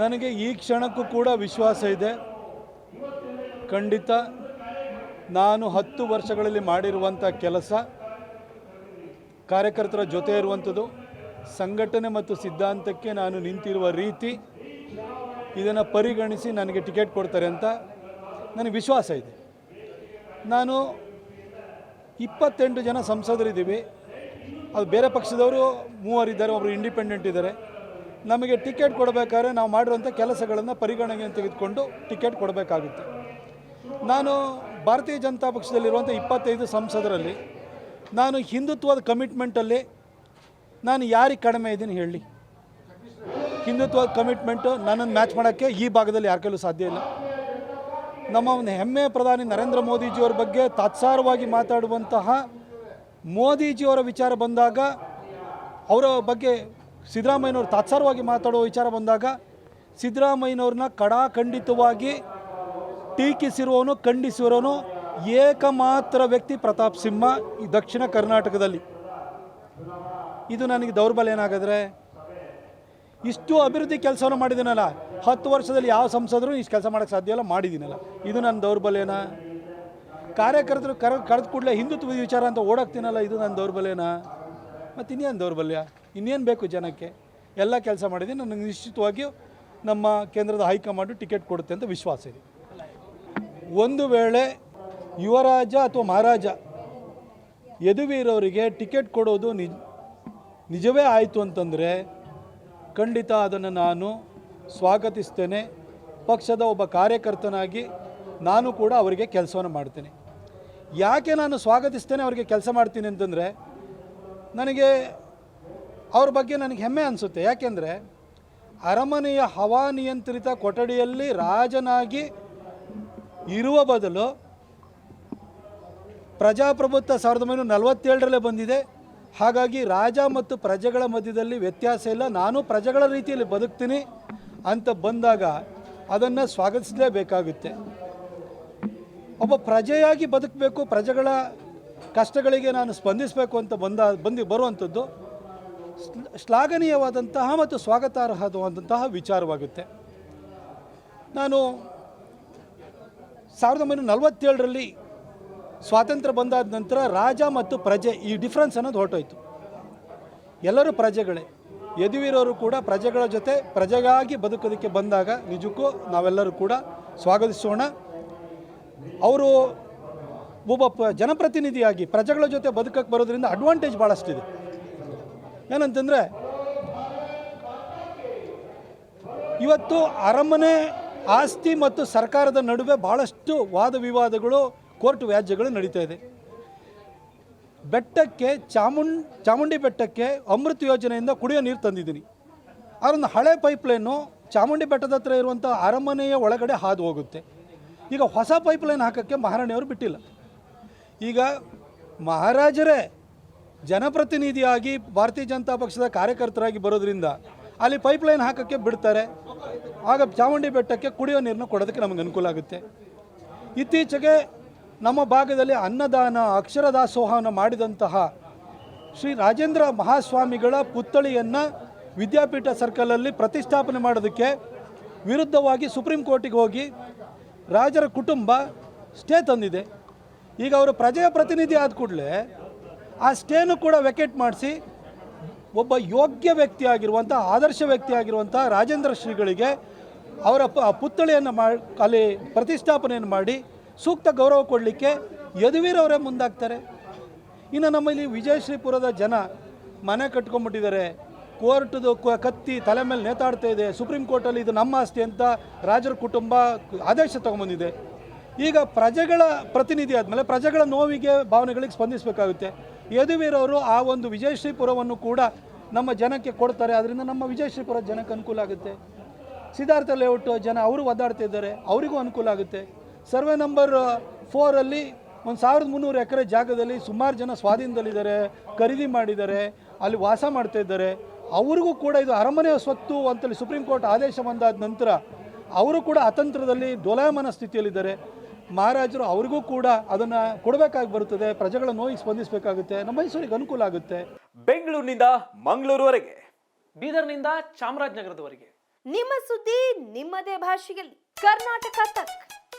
ನನಗೆ ಈ ಕ್ಷಣಕ್ಕೂ ಕೂಡ ವಿಶ್ವಾಸ ಇದೆ. ಖಂಡಿತ ನಾನು ಹತ್ತು ವರ್ಷಗಳಲ್ಲಿ ಮಾಡಿರುವಂಥ ಕೆಲಸ, ಕಾರ್ಯಕರ್ತರ ಜೊತೆ ಇರುವಂಥದ್ದು, ಸಂಘಟನೆ ಮತ್ತು ಸಿದ್ಧಾಂತಕ್ಕೆ ನಾನು ನಿಂತಿರುವ ರೀತಿ, ಇದನ್ನು ಪರಿಗಣಿಸಿ ನನಗೆ ಟಿಕೆಟ್ ಕೊಡ್ತಾರೆ ಅಂತ ನನಗೆ ವಿಶ್ವಾಸ ಇದೆ. ನಾನು ಇಪ್ಪತ್ತೆಂಟು ಜನ ಸಂಸದರಿದ್ದೀವಿ. ಅದು ಬೇರೆ ಪಕ್ಷದವರು ಮೂವರಿದ್ದಾರೆ ಒಬ್ಬರು ಇಂಡಿಪೆಂಡೆಂಟ್ ಇದ್ದಾರೆ. ನಮಗೆ ಟಿಕೆಟ್ ಕೊಡಬೇಕಾದ್ರೆ ನಾವು ಮಾಡಿರುವಂಥ ಕೆಲಸಗಳನ್ನು ಪರಿಗಣನೆಗೆ ತೆಗೆದುಕೊಂಡು ಟಿಕೆಟ್ ಕೊಡಬೇಕಾಗುತ್ತೆ. ನಾನು ಭಾರತೀಯ ಜನತಾ ಪಕ್ಷದಲ್ಲಿರುವಂಥ ಇಪ್ಪತ್ತೈದು ಸಂಸದರಲ್ಲಿ ನಾನು ಹಿಂದುತ್ವದ ಕಮಿಟ್ಮೆಂಟಲ್ಲಿ ನಾನು ಯಾರಿಗೆ ಕಡಿಮೆ ಇದ್ದೀನಿ ಹೇಳಿ. ಹಿಂದುತ್ವದ ಕಮಿಟ್ಮೆಂಟು ನನ್ನನ್ನು ಮ್ಯಾಚ್ ಮಾಡೋಕ್ಕೆ ಈ ಭಾಗದಲ್ಲಿ ಯಾರ ಕೈಲೂ ಸಾಧ್ಯ ಇಲ್ಲ. ನಮ್ಮ ಒಂದು ಹೆಮ್ಮೆಯ ಪ್ರಧಾನಿ ನರೇಂದ್ರ ಮೋದಿಜಿಯವ್ರ ಬಗ್ಗೆ ತಾತ್ಸಾರವಾಗಿ ಮಾತಾಡುವಂತಹ ಮೋದಿಜಿಯವರ ವಿಚಾರ ಬಂದಾಗ ಅವರ ಬಗ್ಗೆ ಸಿದ್ದರಾಮಯ್ಯನವರು ತಾತ್ಸಾರವಾಗಿ ಮಾತಾಡುವ ವಿಚಾರ ಬಂದಾಗ ಸಿದ್ದರಾಮಯ್ಯನವ್ರನ್ನ ಕಡಾಖಂಡಿತವಾಗಿ ಟೀಕಿಸಿರುವವನು ಖಂಡಿಸಿರೋನು ಏಕಮಾತ್ರ ವ್ಯಕ್ತಿ ಪ್ರತಾಪ್ ಸಿಂಹ ಈ ದಕ್ಷಿಣ ಕರ್ನಾಟಕದಲ್ಲಿ. ಇದು ನನಗೆ ದೌರ್ಬಲ್ಯ ಏನಾಗಿದ್ರೆ? ಇಷ್ಟು ಅಭಿವೃದ್ಧಿ ಕೆಲಸವನ್ನು ಮಾಡಿದ್ದೀನಲ್ಲ ಹತ್ತು ವರ್ಷದಲ್ಲಿ ಯಾವ ಸಂಸದರು ಇಷ್ಟು ಕೆಲಸ ಮಾಡೋಕ್ಕೆ ಸಾಧ್ಯ ಇಲ್ಲ ಮಾಡಿದ್ದೀನಲ್ಲ ಇದು ನನ್ನ ದೌರ್ಬಲ್ಯನಾ? ಕಾರ್ಯಕರ್ತರು ಕರ, ಕರೆದು ಕೂಡಲೇ ಹಿಂದುತ್ವದ ವಿಚಾರ ಅಂತ ಓಡಾಕ್ತೀನಲ್ಲ, ಇದು ನನ್ನ ದೌರ್ಬಲ್ಯನಾ? ಮತ್ತು ಇನ್ನೇನು ದೌರ್ಬಲ್ಯ? ಇನ್ನೇನು ಬೇಕು ಜನಕ್ಕೆ? ಎಲ್ಲ ಕೆಲಸ ಮಾಡಿದ್ದೀನಿ. ನನಗೆ ನಿಶ್ಚಿತವಾಗಿಯೂ ನಮ್ಮ ಕೇಂದ್ರದ ಹೈಕಮಾಂಡು ಟಿಕೆಟ್ ಕೊಡುತ್ತೆ ಅಂತ ವಿಶ್ವಾಸ ಇದೆ. ಒಂದು ವೇಳೆ ಯುವರಾಜ ಅಥವಾ ಮಹಾರಾಜ ಯದುವೀರವರಿಗೆ ಟಿಕೆಟ್ ಕೊಡೋದು ನಿಜ ನಿಜವೇ ಆಯಿತು ಅಂತಂದರೆ ಖಂಡಿತ ಅದನ್ನು ನಾನು ಸ್ವಾಗತಿಸ್ತೇನೆ. ಪಕ್ಷದ ಒಬ್ಬ ಕಾರ್ಯಕರ್ತನಾಗಿ ನಾನು ಕೂಡ ಅವರಿಗೆ ಕೆಲಸವನ್ನು ಮಾಡ್ತೇನೆ. ಯಾಕೆ ನಾನು ಸ್ವಾಗತಿಸ್ತೇನೆ ಅವರಿಗೆ ಕೆಲಸ ಮಾಡ್ತೀನಿ ಅಂತಂದರೆ ನನಗೆ ಅವ್ರ ಬಗ್ಗೆ ನನಗೆ ಹೆಮ್ಮೆ ಅನಿಸುತ್ತೆ. ಯಾಕೆಂದರೆ ಅರಮನೆಯ ಹವಾನಿಯಂತ್ರಿತ ಕೊಠಡಿಯಲ್ಲಿ ರಾಜನಾಗಿ ಇರುವ ಬದಲು ಪ್ರಜಾಪ್ರಭುತ್ವ ಸಾವಿರದ ಒಂಬೈನೂರ ನಲವತ್ತೇಳರಲ್ಲೇ ಬಂದಿದೆ. ಹಾಗಾಗಿ ರಾಜ ಮತ್ತು ಪ್ರಜೆಗಳ ಮಧ್ಯದಲ್ಲಿ ವ್ಯತ್ಯಾಸ ಇಲ್ಲ. ನಾನು ಪ್ರಜೆಗಳ ರೀತಿಯಲ್ಲಿ ಬದುಕ್ತೀನಿ ಅಂತ ಬಂದಾಗ ಅದನ್ನು ಸ್ವಾಗತಿಸಲೇಬೇಕಾಗುತ್ತೆ. ಒಬ್ಬ ಪ್ರಜೆಯಾಗಿ ಬದುಕಬೇಕು, ಪ್ರಜೆಗಳ ಕಷ್ಟಗಳಿಗೆ ನಾನು ಸ್ಪಂದಿಸಬೇಕು ಅಂತ ಬಂದ, ಬಂದು ಬರುವಂಥದ್ದು. ಶ್ಲಾಘನೀಯವಾದಂತಹ ಮತ್ತು ಸ್ವಾಗತಾರ್ಹವಾದಂತಹ ವಿಚಾರವಾಗುತ್ತೆ. ನಾನು ಸಾವಿರದ ಒಂಬೈನೂರ ನಲವತ್ತೇಳರಲ್ಲಿ ಸ್ವಾತಂತ್ರ್ಯ ಬಂದಾದ ನಂತರ ರಾಜ ಮತ್ತು ಪ್ರಜೆ ಈ ಡಿಫ್ರೆನ್ಸ್ ಅನ್ನೋದು ಹೊರಟೋಯ್ತು. ಎಲ್ಲರೂ ಪ್ರಜೆಗಳೇ. ಯದುವೀರವರು ಕೂಡ ಪ್ರಜೆಗಳ ಜೊತೆ ಪ್ರಜೆಗಾಗಿ ಬದುಕೋದಕ್ಕೆ ಬಂದಾಗ ನಿಜಕ್ಕೂ ನಾವೆಲ್ಲರೂ ಕೂಡ ಸ್ವಾಗತಿಸೋಣ. ಅವರು ಒಬ್ಬ ಜನಪ್ರತಿನಿಧಿಯಾಗಿ ಪ್ರಜೆಗಳ ಜೊತೆ ಬದುಕಕ್ಕೆ ಬರೋದ್ರಿಂದ ಅಡ್ವಾಂಟೇಜ್ ಭಾಳಷ್ಟಿದೆ ಏನಂತಂದರೆ, ಇವತ್ತು ಅರಮನೆ ಆಸ್ತಿ ಮತ್ತು ಸರ್ಕಾರದ ನಡುವೆ ಭಾಳಷ್ಟು ವಾದ ವಿವಾದಗಳು, ಕೋರ್ಟ್ ವ್ಯಾಜ್ಯಗಳು ನಡೀತಾ ಇದೆ. ಬೆಟ್ಟಕ್ಕೆ ಚಾಮುಂ, ಚಾಮುಂಡಿ ಬೆಟ್ಟಕ್ಕೆ ಅಮೃತ ಯೋಜನೆಯಿಂದ ಕುಡಿಯೋ ನೀರು ತಂದಿದ್ದೀನಿ. ಅದೊಂದು ಹಳೆ ಪೈಪ್ಲೈನು, ಚಾಮುಂಡಿ ಬೆಟ್ಟದ ಹತ್ರ ಇರುವಂಥ ಅರಮನೆಯ ಒಳಗಡೆ ಹಾದು ಹೋಗುತ್ತೆ. ಈಗ ಹೊಸ ಪೈಪ್ಲೈನ್ ಹಾಕೋಕ್ಕೆ ಮಹಾರಾಣಿಯವರು ಬಿಟ್ಟಿಲ್ಲ. ಈಗ ಮಹಾರಾಜರೇ ಜನಪ್ರತಿನಿಧಿಯಾಗಿ ಭಾರತೀಯ ಜನತಾ ಪಕ್ಷದ ಕಾರ್ಯಕರ್ತರಾಗಿ ಬರೋದ್ರಿಂದ ಅಲ್ಲಿ ಪೈಪ್ಲೈನ್ ಹಾಕೋಕ್ಕೆ ಬಿಡ್ತಾರೆ. ಆಗ ಚಾಮುಂಡಿ ಬೆಟ್ಟಕ್ಕೆ ಕುಡಿಯೋ ನೀರನ್ನು ಕೊಡೋದಕ್ಕೆ ನಮಗೆ ಅನುಕೂಲ ಆಗುತ್ತೆ. ಇತ್ತೀಚೆಗೆ ನಮ್ಮ ಭಾಗದಲ್ಲಿ ಅನ್ನದಾನ ಅಕ್ಷರ ದಾಸೋಹವನ್ನು ಮಾಡಿದಂತಹ ಶ್ರೀ ರಾಜೇಂದ್ರ ಮಹಾಸ್ವಾಮಿಗಳ ಪುತ್ಥಳಿಯನ್ನು ವಿದ್ಯಾಪೀಠ ಸರ್ಕಲಲ್ಲಿ ಪ್ರತಿಷ್ಠಾಪನೆ ಮಾಡೋದಕ್ಕೆ ವಿರುದ್ಧವಾಗಿ ಸುಪ್ರೀಂ ಕೋರ್ಟಿಗೆ ಹೋಗಿ ರಾಜರ ಕುಟುಂಬ ಸ್ಟೇ ತಂದಿದೆ. ಈಗ ಅವರು ಪ್ರಜೆಯ ಪ್ರತಿನಿಧಿ ಆದ ಕೂಡಲೇ ಆ ಸ್ಟೇನು ಕೂಡ ವೆಕೆಟ್ ಮಾಡಿಸಿ ಒಬ್ಬ ಯೋಗ್ಯ ವ್ಯಕ್ತಿ ಆಗಿರುವಂಥ ಆದರ್ಶ ವ್ಯಕ್ತಿಯಾಗಿರುವಂಥ ರಾಜೇಂದ್ರ ಶ್ರೀಗಳಿಗೆ ಅವರ ಪುತ್ಥಳಿಯನ್ನು ಮಾಡಿ ಅಲ್ಲಿ ಪ್ರತಿಷ್ಠಾಪನೆಯನ್ನು ಮಾಡಿ ಸೂಕ್ತ ಗೌರವ ಕೊಡಲಿಕ್ಕೆ ಯದುವೀರವರೇ ಮುಂದಾಗ್ತಾರೆ. ಇನ್ನು ನಮ್ಮಲ್ಲಿ ವಿಜಯಶ್ರೀಪುರದ ಜನ ಮನೆ ಕಟ್ಕೊಂಡ್ಬಿಟ್ಟಿದ್ದಾರೆ. ಕೋರ್ಟ್ದು ಕತ್ತಿ ತಲೆ ಮೇಲೆ ನೇತಾಡ್ತಾ ಇದೆ. ಸುಪ್ರೀಂ ಕೋರ್ಟಲ್ಲಿ ಇದು ನಮ್ಮ ಆಸ್ತಿ ಅಂತ ರಾಜರ ಕುಟುಂಬ ಆದೇಶ ತಗೊಂಬಂದಿದೆ ಈಗ ಪ್ರಜೆಗಳ ಪ್ರತಿನಿಧಿ ಆದಮೇಲೆ ಪ್ರಜೆಗಳ ನೋವಿಗೆ ಭಾವನೆಗಳಿಗೆ ಸ್ಪಂದಿಸಬೇಕಾಗುತ್ತೆ. ಯದುವೀರವರು ಆ ಒಂದು ವಿಜಯಶ್ರೀಪುರವನ್ನು ಕೂಡ ನಮ್ಮ ಜನಕ್ಕೆ ಕೊಡ್ತಾರೆ. ಅದರಿಂದ ನಮ್ಮ ವಿಜಯಶ್ರೀಪುರ ಜನಕ್ಕೆ ಅನುಕೂಲ ಆಗುತ್ತೆ. ಸಿದ್ಧಾರ್ಥ ಲೇಔಟ್ ಜನ ಅವರು ಒದ್ದಾಡ್ತಿದ್ದಾರೆ ಅವರಿಗೂ ಅನುಕೂಲ ಆಗುತ್ತೆ. ಸರ್ವೆ ನಂಬರ್ ಫೋರಲ್ಲಿ ಒಂದು ಸಾವಿರದ ಮುನ್ನೂರು ಎಕರೆ ಜಾಗದಲ್ಲಿ ಸುಮಾರು ಜನ ಸ್ವಾಧೀನದಲ್ಲಿದ್ದಾರೆ, ಖರೀದಿ ಮಾಡಿದ್ದಾರೆ, ಅಲ್ಲಿ ವಾಸ ಮಾಡ್ತಾ ಇದ್ದಾರೆ. ಅವ್ರಿಗೂ ಕೂಡ ಇದು ಅರಮನೆಯ ಸ್ವತ್ತು ಅಂತೇಳಿ ಸುಪ್ರೀಂ ಕೋರ್ಟ್ ಆದೇಶ ಬಂದಾದ ನಂತರ, ಅವರು ಕೂಡ ಅತಂತ್ರದಲ್ಲಿ ಡೋಲಾಯಮಾನ ಸ್ಥಿತಿಯಲ್ಲಿದ್ದಾರೆ. ಮಹಾರಾಜರು ಅವ್ರಿಗೂ ಕೂಡ ಅದನ್ನು ಕೊಡಬೇಕಾಗಿ ಬರುತ್ತದೆ ಪ್ರಜೆಗಳ ನೋವಿಗೆ ಸ್ಪಂದಿಸಬೇಕಾಗುತ್ತೆ ನಮ್ಮ ಮೈಸೂರಿಗೆ ಅನುಕೂಲ ಆಗುತ್ತೆ. ಬೆಂಗಳೂರಿನಿಂದ ಮಂಗಳೂರುವರೆಗೆ. ಬೀದರ್ನಿಂದ ಚಾಮರಾಜನಗರದವರೆಗೆ. ನಿಮ್ಮ ಸುದ್ದಿ ನಿಮ್ಮದೇ ಭಾಷೆಯಲ್ಲಿ. ಕರ್ನಾಟಕ ತಕ್.